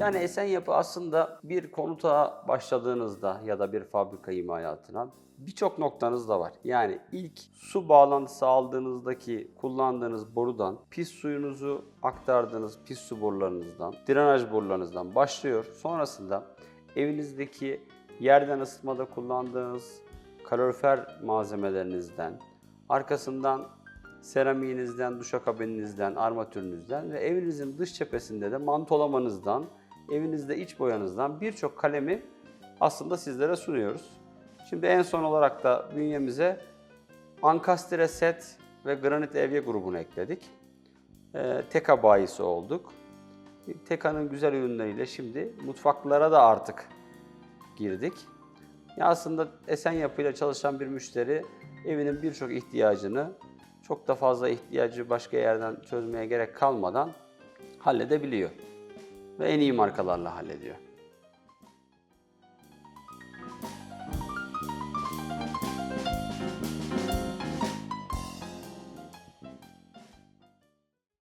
Yani Esenyapı aslında bir konuta başladığınızda ya da bir fabrika imalatına birçok noktanız da var. Yani ilk su bağlantısı aldığınızdaki kullandığınız borudan pis suyunuzu aktardığınız pis su borularınızdan, drenaj borularınızdan başlıyor. Sonrasında evinizdeki yerden ısıtmada kullandığınız kalorifer malzemelerinizden, arkasından seramiğinizden, duşakabininizden, armatürünüzden ve evinizin dış cephesinde de mantolamanızdan, evinizde iç boyanızdan birçok kalemi aslında sizlere sunuyoruz. Şimdi en son olarak da bünyemize Ankastre Set ve Granit Evye grubunu ekledik. Ee, Teka bayisi olduk. Teka'nın güzel ürünleriyle şimdi mutfaklara da artık girdik. Ya aslında esen yapıyla çalışan bir müşteri evinin birçok ihtiyacını çok da fazla ihtiyacı başka yerden çözmeye gerek kalmadan halledebiliyor. Ve en iyi markalarla hallediyor.